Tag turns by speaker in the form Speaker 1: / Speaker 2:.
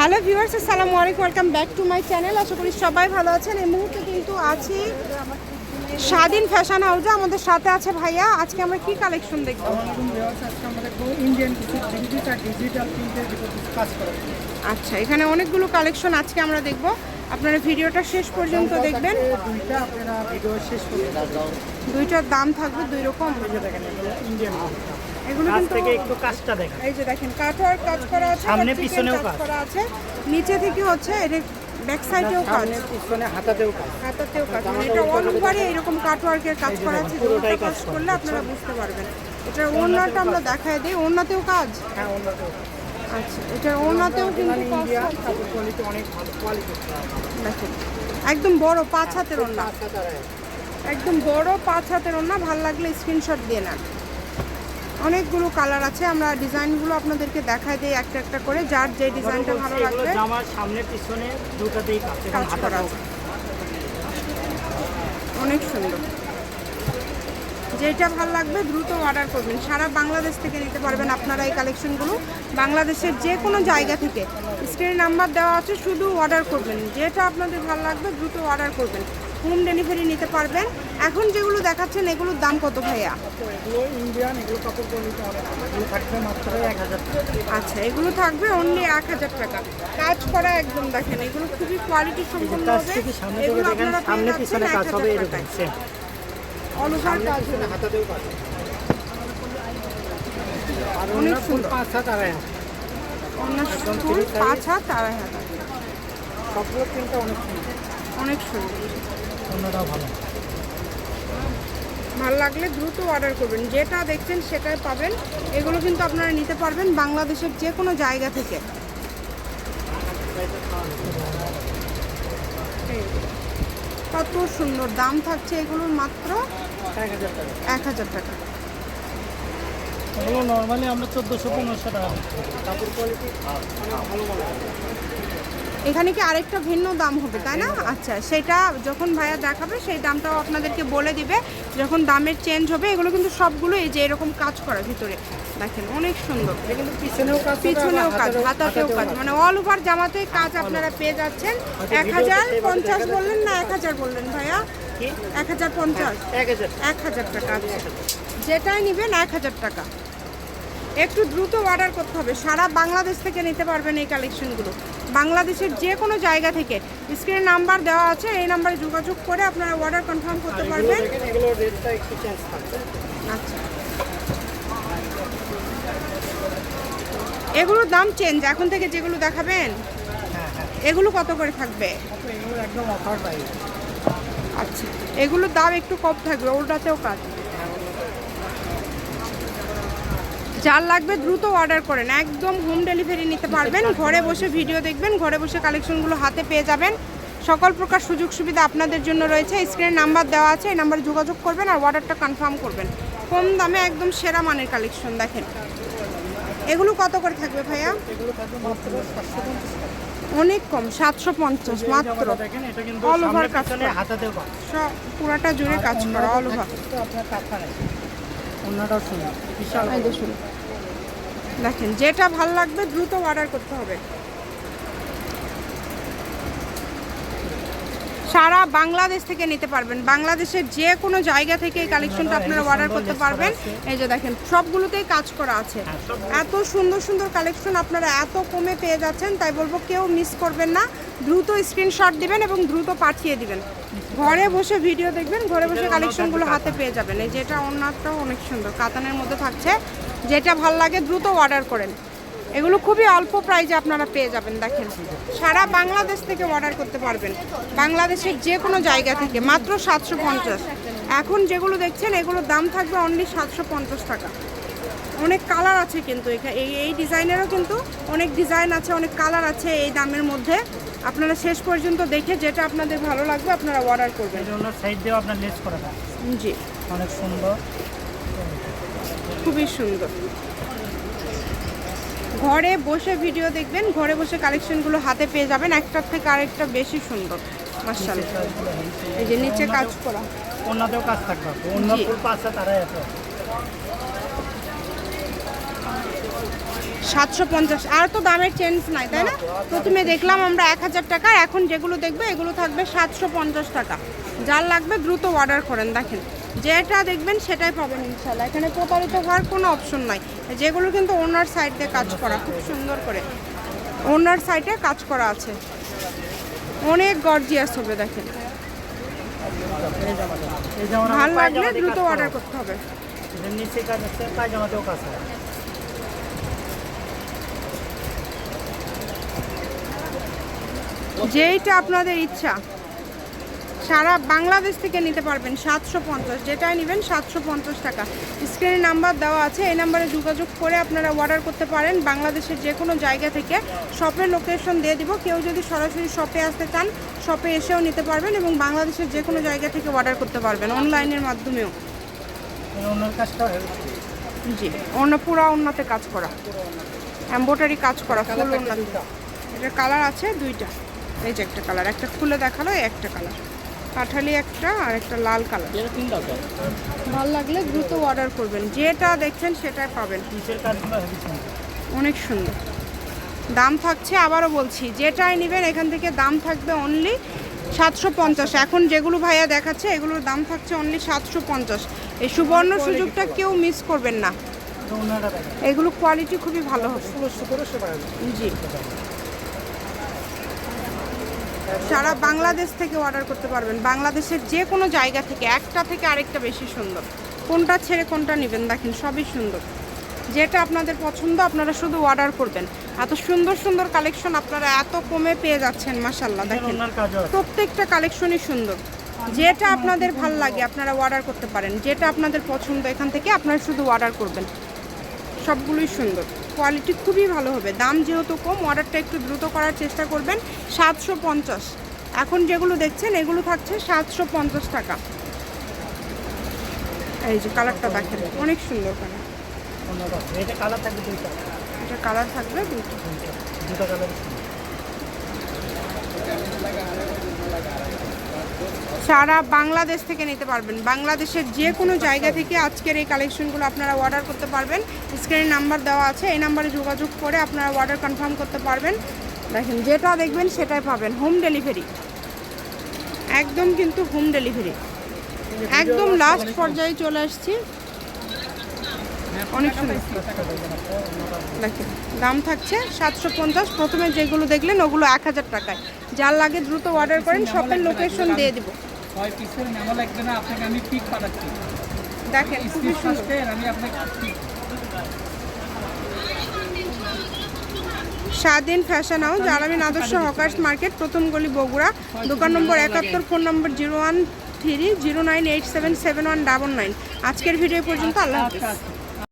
Speaker 1: Hello viewers আসসালামু আলাইকুম welcome back to my channel আশা করি সবাই ভালো আছেন। এই মুহূর্তে কিন্তু আছি স্বাধীন ফ্যাশন হাউসে আমাদের সাথে আছে ভাইয়া। আজকে আমরা কি কালেকশন দেখব? আচ্ছা এখানে অনেকগুলো কালেকশন আজকে আমরা দেখব। আপনারা ভিডিওটা শেষ পর্যন্ত দেখবেন।
Speaker 2: দুইটা আপনারা ভিডিও শেষ করতে
Speaker 1: দুইটার দাম থাকবে দুই রকম।
Speaker 2: ইন্ডিয়ান
Speaker 1: এগুলো কিন্তু
Speaker 2: থেকে একটু কাজটা দেখেন
Speaker 1: এই যে দেখেন কাঠওয়ার কাজ করা আছে
Speaker 2: সামনে
Speaker 1: আবার
Speaker 2: পিছনেও কাজ।
Speaker 1: করা আছে। নিচে থেকে হচ্ছে এর ব্যাক সাইডেও কাজ।
Speaker 2: সামনে পিছনে হাতাতেও কাজ।
Speaker 1: হাতাতেও কাজ। মানে এটা অল ওভারে এরকম কাটওয়ার্কের কাজ করা আছে
Speaker 2: পুরোটাই
Speaker 1: কাজ করলে আপনারা বুঝতে পারবেন। ওড়নাটা আমরা দেখায় দিই ওড়নাতেও কাজ?
Speaker 2: হ্যাঁ
Speaker 1: আচ্ছা কিন্তু
Speaker 2: ইন্ডিয়া কাপড় কোয়ালিটি অনেক ভালো কোয়ালিটি
Speaker 1: দেখেন একদম বড় পাঁচ হাতের ওড়না। একদম বড় পাঁচ হাতের ওড়না ভালো লাগলে স্ক্রিনশট দিয়ে নেন। অনেকগুলো কালার আছে আমরা ডিজাইনগুলো আপনাদেরকে দেখায় দিই একটা একটা করে যার যে ডিজাইনটা ভালো লাগবে।
Speaker 2: জামার সামনে পিছনে দুটাতেই কাজ
Speaker 1: করা আছে। অনেক সুন্দর। যেটা ভালো লাগবে দ্রুত অর্ডার করবেন। সারা বাংলাদেশ থেকে নিতে পারবেন আপনারা এই কালেকশনগুলো। বাংলাদেশের যে কোনো জায়গা থেকে। স্ক্রিনে নাম্বার দেওয়া আছে শুধু অর্ডার করবেন। যেটা আপনাদের ভালো লাগবে দ্রুত অর্ডার করবেন। হোম ডেলিভারি নিতে পারবেন। এখন যেগুলো দেখাচ্ছেন এগুলোর দাম কত ভাইয়া?
Speaker 2: অনেক
Speaker 1: আচ্ছা এগুলো থাকবে অনলি এক হাজার টাকা। কাজ করা একদম দেখেন এগুলো খুবই কোয়ালিটি সম্পন্ন হবে। এগুলো আপনারা পেয়ে
Speaker 2: সামনে
Speaker 1: যাচ্ছেন
Speaker 2: পিছনে কাজ
Speaker 1: 1000
Speaker 2: হবে এরকম
Speaker 1: টাকায়।
Speaker 2: সেম
Speaker 1: অল ওভার
Speaker 2: সামনে
Speaker 1: কাজ
Speaker 2: হাতাতেও কাজ
Speaker 1: অনেক
Speaker 2: ফুল
Speaker 1: সুন্দর।
Speaker 2: পাঁচ হাত আড়াই হাত।
Speaker 1: অন্য ফুল পাঁচ হাত আড়াই হাত।
Speaker 2: সবগুলো অনেক সুন্দর।
Speaker 1: অনেক সুন্দর।
Speaker 2: ভালো।
Speaker 1: ভালো লাগলে দ্রুত অর্ডার করবেন। যেটা দেখছেন সেটাই পাবেন। এগুলো কিন্তু আপনারা নিতে পারবেন বাংলাদেশের যে কোনো জায়গা থেকে। কত সুন্দর দাম থাকছে এগুলোর মাত্র
Speaker 2: এক হাজার টাকা।
Speaker 1: এক হাজার টাকা
Speaker 2: এগুলো নর্মালি আমরা চোদ্দোশো পনেরোশো টাকা কাপড় কোয়ালিটি ভালো ভালো
Speaker 1: এখানে কি আরেকটা ভিন্ন দাম হবে তাই না? আচ্ছা সেটা যখন ভাইয়া দেখাবে সেই দামটাও আপনাদেরকে বলে দিবে যখন দামের চেঞ্জ হবে এগুলো কিন্তু সবগুলো এই যে এরকম কাজ করা ভিতরে। দেখেন অনেক সুন্দর।
Speaker 2: কিন্তু পিছনেও কাজ
Speaker 1: পিছনেও কাজ
Speaker 2: হাতাতেও-
Speaker 1: কাজ। মানে অল ওভার জামাতেই কাজ আপনারা পেয়ে যাচ্ছেন। এক হাজার পঞ্চাশ বললেন না এক হাজার বললেন ভাইয়া? এক হাজার পঞ্চাশ।
Speaker 2: এক হাজার।
Speaker 1: এক হাজার টাকা আচ্ছা। যেটাই নেবেন এক হাজার টাকা। একটু দ্রুত অর্ডার করতে হবে। সারা বাংলাদেশ থেকে নিতে পারবেন এই কালেকশনগুলো বাংলাদেশের যে কোনো জায়গা থেকে। স্ক্রিনে নাম্বার দেওয়া আছে এই নাম্বারে যোগাযোগ করে আপনারা অর্ডার কনফার্ম করতে পারবেন। আচ্ছা। এগুলোর দাম চেঞ্জ এখন থেকে যেগুলো দেখাবেন
Speaker 2: হ্যাঁ হ্যাঁ।
Speaker 1: এগুলো কত করে থাকবে? আচ্ছা এগুলোর দাম একটু কম থাকবে ওটাতেও কাজ। যার লাগবে দ্রুত অর্ডার করেন। একদম হোম ডেলিভারি নিতে পারবেন। ঘরে বসে ভিডিও দেখবেন, ঘরে বসে কালেকশনগুলো হাতে পেয়ে যাবেন। সকল প্রকার সুযোগ সুবিধা আপনাদের জন্য রয়েছে। স্ক্রিনে নাম্বার দেওয়া আছে, এই নাম্বারে যোগাযোগ করবেন আর অর্ডারটা কনফার্ম করবেন। কম দামে একদম সেরা মানের কালেকশন দেখেন। এগুলো কত করে থাকবে ভাইয়া? অনেক কম, সাতশো পঞ্চাশ মাত্র। Over
Speaker 2: সামনে
Speaker 1: কাজ পুরাটা জুড়ে কাজ করা অল ওভার
Speaker 2: অন্যটাও সুন্দর বিশাল
Speaker 1: এই যে শুনুন। দেখেন যেটা ভালো লাগবে দ্রুত অর্ডার করতে হবে। সারা বাংলাদেশ থেকে নিতে পারবেন। বাংলাদেশের যে কোনো জায়গা থেকে এই কালেকশনটা আপনারা অর্ডার করতে পারবেন। এই যে দেখেন সবগুলোতেই কাজ করা আছে।
Speaker 2: হ্যাঁ,
Speaker 1: এত সুন্দর সুন্দর কালেকশন আপনারা এত কমে পেয়ে যাচ্ছেন তাই বলব কেউ মিস করবেন না। দ্রুত স্ক্রিনশট দিবেন এবং দ্রুত পাঠিয়ে দিবেন। ঘরে বসে ভিডিও দেখবেন ঘরে বসে কালেকশনগুলো হাতে পেয়ে যাবেন। এই যেটা অন্যটাও অনেক সুন্দর কাতানের মধ্যে থাকছে। যেটা ভালো লাগে দ্রুত অর্ডার করেন। এগুলো খুবই অল্প প্রাইজে আপনারা পেয়ে যাবেন দেখেন। সারা বাংলাদেশ থেকে অর্ডার করতে পারবেন। বাংলাদেশের যে কোনো জায়গা থেকে মাত্র সাতশো পঞ্চাশ। এখন যেগুলো দেখছেন এগুলোর দাম থাকবে অনলি সাতশো পঞ্চাশ টাকা। অনেক কালার আছে কিন্তু এই এই ডিজাইনেরও কিন্তু অনেক ডিজাইন আছে অনেক কালার আছে এই দামের মধ্যে। আপনারা শেষ পর্যন্ত দেখে যেটা আপনাদের ভালো লাগবে আপনারা অর্ডার করবেন।
Speaker 2: জন্য সাইড দিয়েও আপনার লেস করে দেয়
Speaker 1: জি।
Speaker 2: অনেক সুন্দর।
Speaker 1: খুবই সুন্দর। ঘরে বসে ভিডিও দেখবেন ঘরে বসে কালেকশনগুলো হাতে পেয়ে যাবেন একটার থেকে আরেকটা বেশি সুন্দর মার্শাল্লাহ এই যে নিচে কাজ করা।
Speaker 2: অন্যতেও কাজ থাকবে। অন্য। ফুল হাত আড়াই হাত
Speaker 1: সাতশো পঞ্চাশ। আর তো দামের চেঞ্জ নাই, তাই না? প্রথমে দেখলাম আমরা এক হাজার টাকা এখন যেগুলো দেখবে, এগুলো থাকবে সাতশো পঞ্চাশ টাকা। যার লাগবে দ্রুত অর্ডার করেন, দেখেন। যেটা দেখবেন সেটাই পাবেন ইনশাল্লাহ এখানে প্রতারিত হওয়ার কোনো অপশন নাই। যেগুলো কিন্তু ওনার সাইড দিয়ে কাজ করা, খুব সুন্দর করে। ওনার সাইডে কাজ করা আছে। অনেক গর্জিয়াস হবে, দেখেন। ভালো লাগলে দ্রুত অর্ডার করতে হবে। যেইটা আপনাদের ইচ্ছা। সারা বাংলাদেশ থেকে নিতে পারবেন সাতশো পঞ্চাশ যেটাই নেবেন সাতশো পঞ্চাশ টাকা। স্ক্রিনে নাম্বার দেওয়া আছে এই নাম্বারে যোগাযোগ করে আপনারা অর্ডার করতে পারেন। বাংলাদেশের যে কোনো জায়গা থেকে শপের লোকেশন দিয়ে দিব। কেউ যদি সরাসরি শপে আসতে চান শপে এসেও নিতে পারবেন এবং বাংলাদেশের যে কোনো জায়গা থেকে অর্ডার করতে পারবেন অনলাইনের মাধ্যমেও। জি অন্য পুরা অন্যতে কাজ করা। এম্বোটারি কাজ করা ফুল অন্যতে। এটা কালার আছে দুইটা। এই যে একটা কালার একটা খুলে দেখাল একটা কালার কাঠালি একটা আর একটা লাল কালার ভালো লাগলে দ্রুত অর্ডার করবেন। যেটা দেখছেন সেটাই পাবেন। অনেক সুন্দর। দাম থাকছে আবারও বলছি যেটাই নেবেন এখান থেকে দাম থাকবে অনলি সাতশো পঞ্চাশ। এখন যেগুলো ভাইয়া দেখাচ্ছে এগুলোর দাম থাকছে অনলি সাতশো পঞ্চাশ। এই সুবর্ণ সুযোগটা কেউ মিস করবেন না। এগুলো কোয়ালিটি খুবই ভালো হবে। জি। সারা বাংলাদেশ থেকে অর্ডার করতে পারবেন। বাংলাদেশের যে কোনো জায়গা থেকে একটা থেকে আরেকটা বেশি সুন্দর। কোনটা ছেড়ে কোনটা নেবেন দেখেন সবই সুন্দর। যেটা আপনাদের পছন্দ আপনারা শুধু অর্ডার করবেন। এত সুন্দর সুন্দর কালেকশন আপনারা এত কমে পেয়ে যাচ্ছেন মাসাল্লাহ দেখেন। প্রত্যেকটা কালেকশনই সুন্দর। যেটা আপনাদের ভালো লাগে আপনারা অর্ডার করতে পারেন। যেটা আপনাদের পছন্দ এখান থেকে আপনারা শুধু অর্ডার করবেন। সবগুলোই সুন্দর। কোয়ালিটি খুবই ভালো হবে। দাম যেহেতু কম অর্ডারটা একটু দ্রুত করার চেষ্টা করবেন। সাতশো পঞ্চাশ। এখন যেগুলো দেখছেন এগুলো থাকছে সাতশো পঞ্চাশ টাকা। এই যে কালারটা দেখেন অনেক সুন্দর কালার
Speaker 2: এটা কালার থাকবে দুইটা।
Speaker 1: এটা কালার থাকবে
Speaker 2: দুইটা। দুটো কালার
Speaker 1: সারা বাংলাদেশ থেকে নিতে পারবেন। বাংলাদেশের যে কোনো জায়গা থেকে আজকের এই কালেকশনগুলো আপনারা অর্ডার করতে পারবেন। স্ক্রিনে নাম্বার দেওয়া আছে, এই নাম্বারে যোগাযোগ করে আপনারা অর্ডার কনফার্ম করতে পারবেন। দেখেন, যেটা দেখবেন সেটাই পাবেন। হোম ডেলিভারি একদম কিন্তু হোম ডেলিভারি একদম লাস্ট পর্যায়ে চলে আসছি। অনেক সুন্দর। দেখেন, দাম থাকছে সাতশো পঞ্চাশ। প্রথমে যেগুলো দেখলেন, ওগুলো এক হাজার টাকায়। যার লাগে দ্রুত অর্ডার করেন শপের লোকেশন দিয়ে দিব।
Speaker 3: ছয় পিসের মেমো লাগবে না আপনাকে আমি পিক পাঠাচ্ছি।
Speaker 1: দেখেন
Speaker 3: আমি আপনাকে পিক
Speaker 1: স্বাধীন ফ্যাশন হাউস আলামিন আদর্শ হকার্স মার্কেট প্রথম গলি বগুড়া দোকান নম্বর একাত্তর phone number zero one three zero nine eight seven seven one double nine. আজকের ভিডিও পর্যন্ত আল্লাহ হাফিজ।
Speaker 3: আচ্ছা।